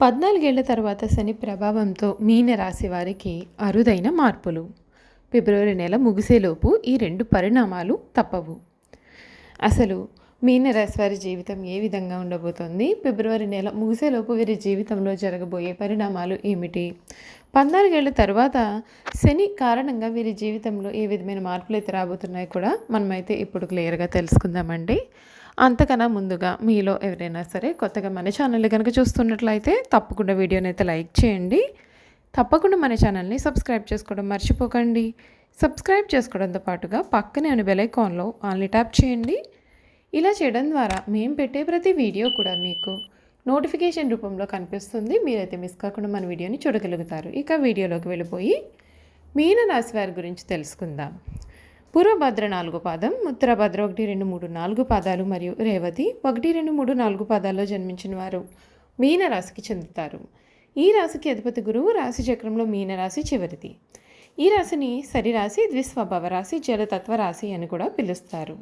పద్నాలుగేళ్ళ తర్వాత శని ప్రభావంతో మీన రాశి వారికి అరుదైన మార్పులు. ఫిబ్రవరి నెల ముగిసేలోపు ఈ రెండు పరిణామాలు తప్పవు. అసలు మీన వారి జీవితం ఏ విధంగా ఉండబోతోంది? ఫిబ్రవరి నెల ముగిసేలోపు వీరి జీవితంలో జరగబోయే పరిణామాలు ఏమిటి? పద్నాలుగేళ్ళ తర్వాత శని కారణంగా వీరి జీవితంలో ఏ విధమైన మార్పులు అయితే రాబోతున్నాయి కూడా మనమైతే ఇప్పుడు క్లియర్గా తెలుసుకుందామండి. అంతకన్నా ముందుగా మీలో ఎవరైనా సరే కొత్తగా మన ఛానల్ కనుక చూస్తున్నట్లయితే తప్పకుండా వీడియోని అయితే లైక్ చేయండి. తప్పకుండా మన ఛానల్ని సబ్స్క్రైబ్ చేసుకోవడం మర్చిపోకండి. సబ్స్క్రైబ్ చేసుకోవడంతో పాటుగా పక్కనే ఉన్న బెలైకాన్లో ఆన్లీ ట్యాప్ చేయండి. ఇలా చేయడం ద్వారా మేము పెట్టే ప్రతి వీడియో కూడా మీకు నోటిఫికేషన్ రూపంలో కనిపిస్తుంది. మీరైతే మిస్ కాకుండా మన వీడియోని చూడగలుగుతారు. ఇక వీడియోలోకి వెళ్ళిపోయి మీన రాశి వారి గురించి తెలుసుకుందాం. పూర్వభద్ర నాలుగు పాదం ఉత్తరభద్ర ఒకటి రెండు మూడు నాలుగు పాదాలు మరియు రేవతి ఒకటి రెండు మూడు నాలుగు పాదాల్లో జన్మించిన వారు మీన రాశికి చెందుతారు. ఈ రాశికి అధిపతి గురువు రాశి చక్రంలో మీనరాశి చివరిది. ఈ రాశిని సరిరాశి ద్విస్వభావ రాశి జలతత్వ రాశి అని కూడా పిలుస్తారు.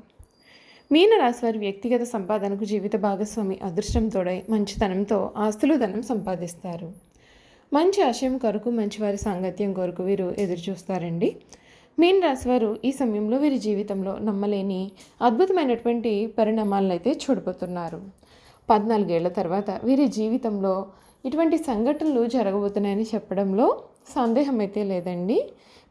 మీనరాశి వారి వ్యక్తిగత సంపాదనకు జీవిత భాగస్వామి అదృష్టం తోడై మంచితనంతో ఆస్తులు ధనం సంపాదిస్తారు. మంచి ఆశయం కొరకు మంచివారి సాంగత్యం కొరకు వీరు ఎదురు చూస్తారండి మీన్ రాశి వారు ఈ సమయంలో వీరి జీవితంలో నమ్మలేని అద్భుతమైనటువంటి పరిణామాలను అయితే చూడబోతున్నారు. పద్నాలుగేళ్ళ తర్వాత వీరి జీవితంలో ఇటువంటి సంఘటనలు జరగబోతున్నాయని చెప్పడంలో సందేహం అయితే లేదండి.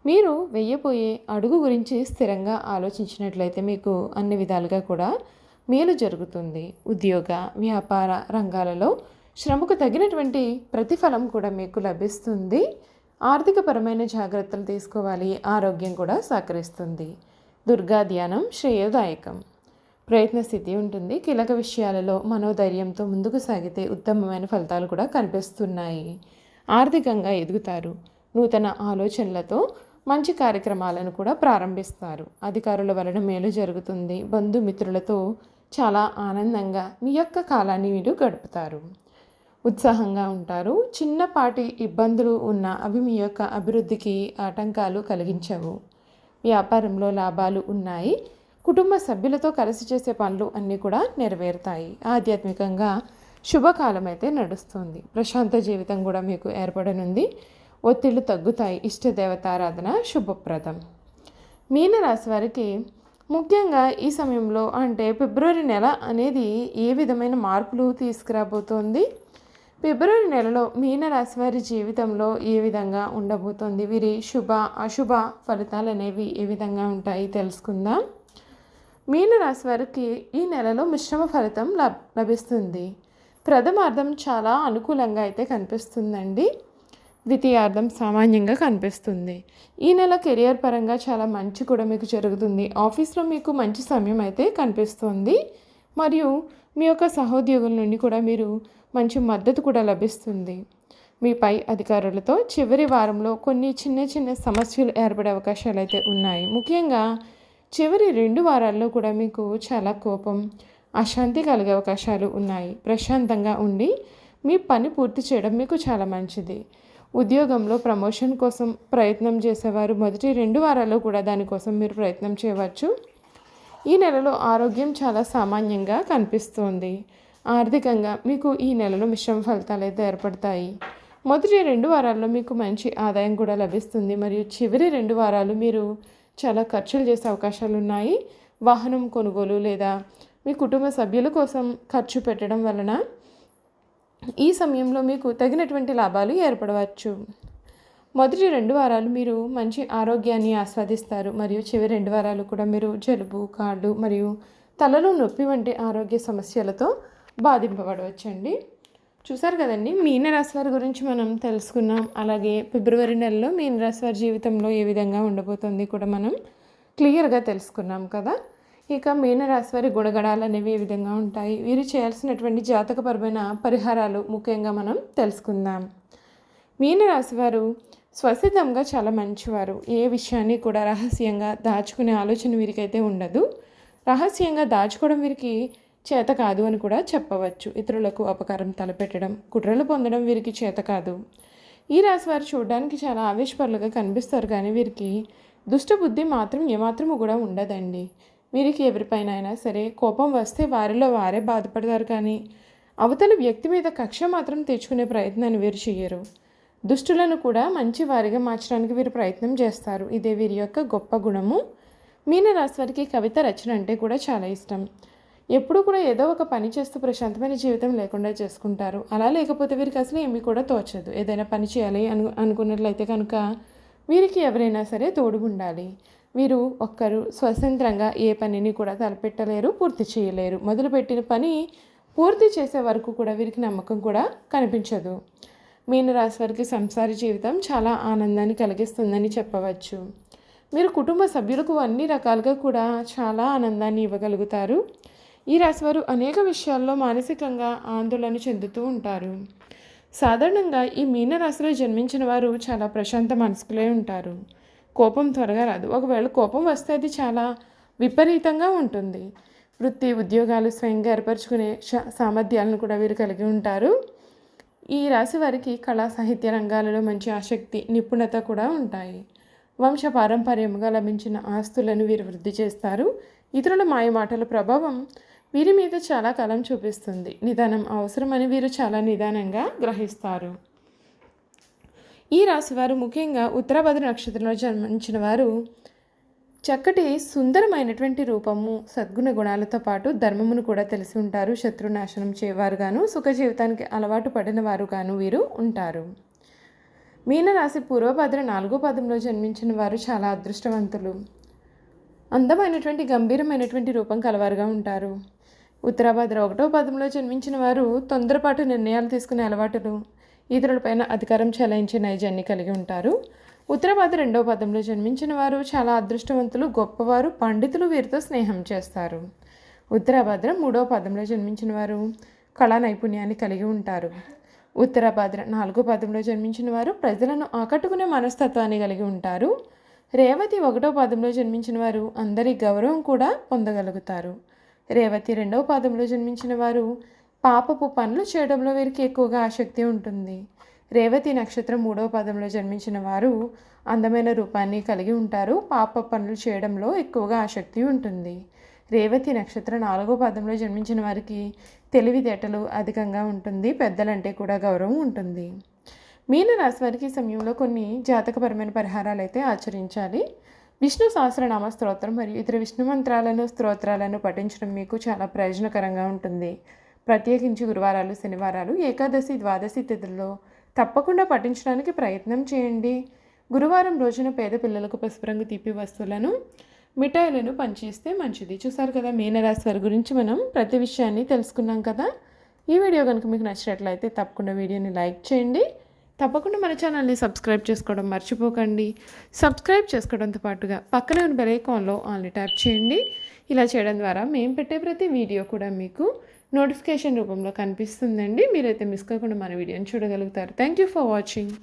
మీరు వెయ్యబోయే అడుగు గురించి స్థిరంగా ఆలోచించినట్లయితే మీకు అన్ని విధాలుగా కూడా మేలు జరుగుతుంది. ఉద్యోగ వ్యాపార రంగాలలో శ్రమకు తగినటువంటి ప్రతిఫలం కూడా మీకు లభిస్తుంది. ఆర్థికపరమైన జాగ్రత్తలు తీసుకోవాలి. ఆరోగ్యం కూడా సహకరిస్తుంది. దుర్గా ధ్యానం శ్రేయోదాయకం. ప్రయత్న స్థితి ఉంటుంది. కీలక విషయాలలో మనోధైర్యంతో ముందుకు సాగితే ఉత్తమమైన ఫలితాలు కూడా కనిపిస్తున్నాయి. ఆర్థికంగా ఎదుగుతారు. నూతన ఆలోచనలతో మంచి కార్యక్రమాలను కూడా ప్రారంభిస్తారు. అధికారుల వలన మేలు జరుగుతుంది. బంధుమిత్రులతో చాలా ఆనందంగా మీ యొక్క కాలాన్ని మీరు గడుపుతారు. ఉత్సాహంగా ఉంటారు. చిన్నపాటి ఇబ్బందులు ఉన్న అవి మీ యొక్క అభివృద్ధికి ఆటంకాలు కలిగించవు. వ్యాపారంలో లాభాలు ఉన్నాయి. కుటుంబ సభ్యులతో కలిసి చేసే పనులు అన్నీ కూడా నెరవేరుతాయి. ఆధ్యాత్మికంగా శుభకాలం అయితే నడుస్తుంది. ప్రశాంత జీవితం కూడా మీకు ఏర్పడనుంది. ఒత్తిళ్ళు తగ్గుతాయి. ఇష్టదేవతారాధన శుభప్రదం. మీనరాశి వారికి ముఖ్యంగా ఈ సమయంలో అంటే ఫిబ్రవరి నెల అనేది ఏ విధమైన మార్పులు తీసుకురాబోతోంది? ఫిబ్రవరి నెలలో మీనరాశి వారి జీవితంలో ఏ విధంగా ఉండబోతోంది? వీరి శుభ అశుభ ఫలితాలు అనేవి ఏ విధంగా ఉంటాయి తెలుసుకుందాం. మీనరాశి వారికి ఈ నెలలో మిశ్రమ ఫలితం లబ్ లభిస్తుంది. ప్రథమార్థం చాలా అనుకూలంగా అయితే కనిపిస్తుందండి. ద్వితీయార్థం సామాన్యంగా కనిపిస్తుంది. ఈ నెల కెరియర్ పరంగా చాలా మంచి కూడా మీకు జరుగుతుంది. ఆఫీస్లో మీకు మంచి సమయం అయితే కనిపిస్తుంది. మరియు మీ యొక్క సహోద్యోగుల నుండి కూడా మీరు మంచి మద్దతు కూడా లభిస్తుంది. మీ పై అధికారులతో చివరి వారంలో కొన్ని చిన్న చిన్న సమస్యలు ఏర్పడే అవకాశాలు అయితే ఉన్నాయి. ముఖ్యంగా చివరి రెండు వారాల్లో కూడా మీకు చాలా కోపం అశాంతి కలిగే అవకాశాలు ఉన్నాయి. ప్రశాంతంగా ఉండి మీ పని పూర్తి చేయడం మీకు చాలా మంచిది. ఉద్యోగంలో ప్రమోషన్ కోసం ప్రయత్నం చేసేవారు మొదటి రెండు వారాల్లో కూడా దానికోసం మీరు ప్రయత్నం చేయవచ్చు. ఈ నెలలో ఆరోగ్యం చాలా సామాన్యంగా కనిపిస్తోంది. ఆర్థికంగా మీకు ఈ నెలలో మిశ్రమ ఫలితాలు అయితే ఏర్పడతాయి. మొదటి రెండు వారాల్లో మీకు మంచి ఆదాయం కూడా లభిస్తుంది. మరియు చివరి రెండు వారాలు మీరు చాలా ఖర్చులు చేసే అవకాశాలు ఉన్నాయి. వాహనం కొనుగోలు లేదా మీ కుటుంబ సభ్యుల కోసం ఖర్చు పెట్టడం వలన ఈ సమయంలో మీకు తగినటువంటి లాభాలు ఏర్పడవచ్చు. మొదటి రెండు వారాలు మీరు మంచి ఆరోగ్యాన్ని ఆస్వాదిస్తారు. మరియు చివరి రెండు వారాలు కూడా మీరు జలుబు కాళ్ళు మరియు తలలో నొప్పి వంటి ఆరోగ్య సమస్యలతో బాధింపబడవచ్చండి. చూసారు కదండి మీనరాశివారి గురించి మనం తెలుసుకున్నాం. అలాగే ఫిబ్రవరి నెలలో మీనరాశివారి జీవితంలో ఏ విధంగా ఉండబోతుంది కూడా మనం క్లియర్గా తెలుసుకున్నాం కదా. ఇక మీనరాశివారి గుణగణాలు అనేవి ఏ విధంగా ఉంటాయి? వీరు చేయాల్సినటువంటి జాతకపరమైన పరిహారాలు ముఖ్యంగా మనం తెలుసుకుందాం. మీనరాశివారు స్వసిద్ధంగా చాలా మంచివారు. ఏ విషయాన్ని కూడా రహస్యంగా దాచుకునే ఆలోచన వీరికైతే ఉండదు. రహస్యంగా దాచుకోవడం వీరికి చేత కాదు అని కూడా చెప్పవచ్చు. ఇతరులకు అపకారం తలపెట్టడం కుట్రలు పొందడం వీరికి చేత కాదు. ఈ రాశి వారు చూడడానికి చాలా ఆవేశపరులుగా కనిపిస్తారు కానీ వీరికి దుష్టబుద్ధి మాత్రం ఏమాత్రము కూడా ఉండదండి. వీరికి ఎవరిపైన అయినా సరే కోపం వస్తే వారిలో వారే బాధపడతారు కానీ అవతల వ్యక్తి మీద కక్ష మాత్రం తెచ్చుకునే ప్రయత్నాన్ని వీరు చేయరు. దుష్టులను కూడా మంచి వారిగా మార్చడానికి వీరు ప్రయత్నం చేస్తారు. ఇదే వీరి యొక్క గొప్ప గుణము. మీనరాశి వారికి కవిత రచన అంటే కూడా చాలా ఇష్టం. ఎప్పుడు కూడా ఏదో ఒక పని చేస్తూ ప్రశాంతమైన జీవితం లేకుండా చేసుకుంటారు. అలా లేకపోతే వీరికి అసలు ఏమీ కూడా తోచదు. ఏదైనా పని చేయాలి అను అనుకున్నట్లయితే కనుక వీరికి ఎవరైనా సరే తోడు ఉండాలి. వీరు ఒక్కరు స్వతంత్రంగా ఏ పనిని కూడా తలపెట్టలేరు పూర్తి చేయలేరు. మొదలుపెట్టిన పని పూర్తి చేసే వరకు కూడా వీరికి నమ్మకం కూడా కనిపించదు. మీనరాశి వారికి సంసార జీవితం చాలా ఆనందాన్ని కలిగిస్తుందని చెప్పవచ్చు. మీరు కుటుంబ సభ్యులకు అన్ని రకాలుగా కూడా చాలా ఆనందాన్ని ఇవ్వగలుగుతారు. ఈ రాశివారు అనేక విషయాల్లో మానసికంగా ఆందోళన చెందుతూ ఉంటారు. సాధారణంగా ఈ మీనరాశిలో జన్మించిన వారు చాలా ప్రశాంత మనసుకులే ఉంటారు. కోపం త్వరగా రాదు. ఒకవేళ కోపం వస్తే అది చాలా విపరీతంగా ఉంటుంది. వృత్తి ఉద్యోగాలు స్వయంగా ఏర్పరచుకునే సామర్థ్యాలను కూడా వీరు కలిగి ఉంటారు. ఈ రాశి వారికి కళా సాహిత్య రంగాలలో మంచి ఆసక్తి నిపుణత కూడా ఉంటాయి. వంశ పారంపర్యంగా లభించిన ఆస్తులను వీరు వృద్ధి చేస్తారు. ఇతరుల మాయమాటల ప్రభావం వీరి మీద చాలా కాలం చూపిస్తుంది. నిదానం అవసరమని వీరు చాలా నిదానంగా గ్రహిస్తారు. ఈ రాశివారు ముఖ్యంగా ఉత్తరాభద్ర నక్షత్రంలో జన్మించిన వారు చక్కటి సుందరమైనటువంటి రూపము సద్గుణ గుణాలతో పాటు ధర్మమును కూడా తెలిసి ఉంటారు. శత్రునాశనం చేయవారుగాను సుఖ జీవితానికి అలవాటు పడిన వారుగాను వీరు ఉంటారు. మీనరాశి పూర్వభద్ర నాలుగో పదంలో జన్మించిన వారు చాలా అదృష్టవంతులు. అందమైనటువంటి గంభీరమైనటువంటి రూపం కలవారుగా ఉంటారు. ఉత్తరాభాద్ర ఒకటో పదంలో జన్మించిన వారు తొందరపాటు నిర్ణయాలు తీసుకునే అలవాటులు ఇతరులపైన అధికారం చెలాయించే నైజాన్ని కలిగి ఉంటారు. ఉత్తరాబాద్ రెండవ పదంలో జన్మించిన వారు చాలా అదృష్టవంతులు గొప్పవారు పండితులు వీరితో స్నేహం చేస్తారు. ఉత్తరాభాద్ర మూడవ పదంలో జన్మించిన వారు కళా నైపుణ్యాన్ని కలిగి ఉంటారు. ఉత్తరాభాద్ర నాలుగో పదంలో జన్మించిన వారు ప్రజలను ఆకట్టుకునే మనస్తత్వాన్ని కలిగి ఉంటారు. రేవతి ఒకటో పదంలో జన్మించిన వారు అందరి గౌరవం కూడా పొందగలుగుతారు. రేవతి రెండవ పాదంలో జన్మించిన వారు పాపపు పనులు చేయడంలో వీరికి ఎక్కువగా ఆసక్తి ఉంటుంది. రేవతి నక్షత్రం మూడవ పదంలో జన్మించిన వారు అందమైన రూపాన్ని కలిగి ఉంటారు. పాప పనులు చేయడంలో ఎక్కువగా ఆసక్తి ఉంటుంది. రేవతి నక్షత్రం నాలుగో పదంలో జన్మించిన వారికి తెలివితేటలు అధికంగా ఉంటుంది. పెద్దలంటే కూడా గౌరవం ఉంటుంది. మీన రాశి వారికి సమయంలో కొన్ని జాతకపరమైన పరిహారాలు అయితే ఆచరించాలి. విష్ణు సహస్రనామ స్తోత్రం మరియు ఇతర విష్ణు మంత్రాలను స్తోత్రాలను పఠించడం మీకు చాలా ప్రయోజనకరంగా ఉంటుంది. ప్రత్యేకించి గురువారాలు శనివారాలు ఏకాదశి ద్వాదశి తిథుల్లో తప్పకుండా పఠించడానికి ప్రయత్నం చేయండి. గురువారం రోజున పేద పిల్లలకు పసుపు రంగు తీపి వస్తువులను మిఠాయిలను పంచిస్తే మంచిది. చూసారు కదా మీనరాశి వారి గురించి మనం ప్రతి విషయాన్ని తెలుసుకున్నాం కదా. ఈ వీడియో కనుక మీకు నచ్చినట్లయితే తప్పకుండా వీడియోని లైక్ చేయండి. తప్పకుండా మన ఛానల్ని సబ్స్క్రైబ్ చేసుకోవడం మర్చిపోకండి. సబ్స్క్రైబ్ చేసుకోవడంతో పాటుగా పక్కనే ఉన్న బెలైకాన్లో ఆల్ని ట్యాప్ చేయండి. ఇలా చేయడం ద్వారా మేము పెట్టే ప్రతి వీడియో కూడా మీకు నోటిఫికేషన్ రూపంలో కనిపిస్తుందండి. మీరైతే మిస్ కాకుండా మన వీడియోని చూడగలుగుతారు. Thank you for watching.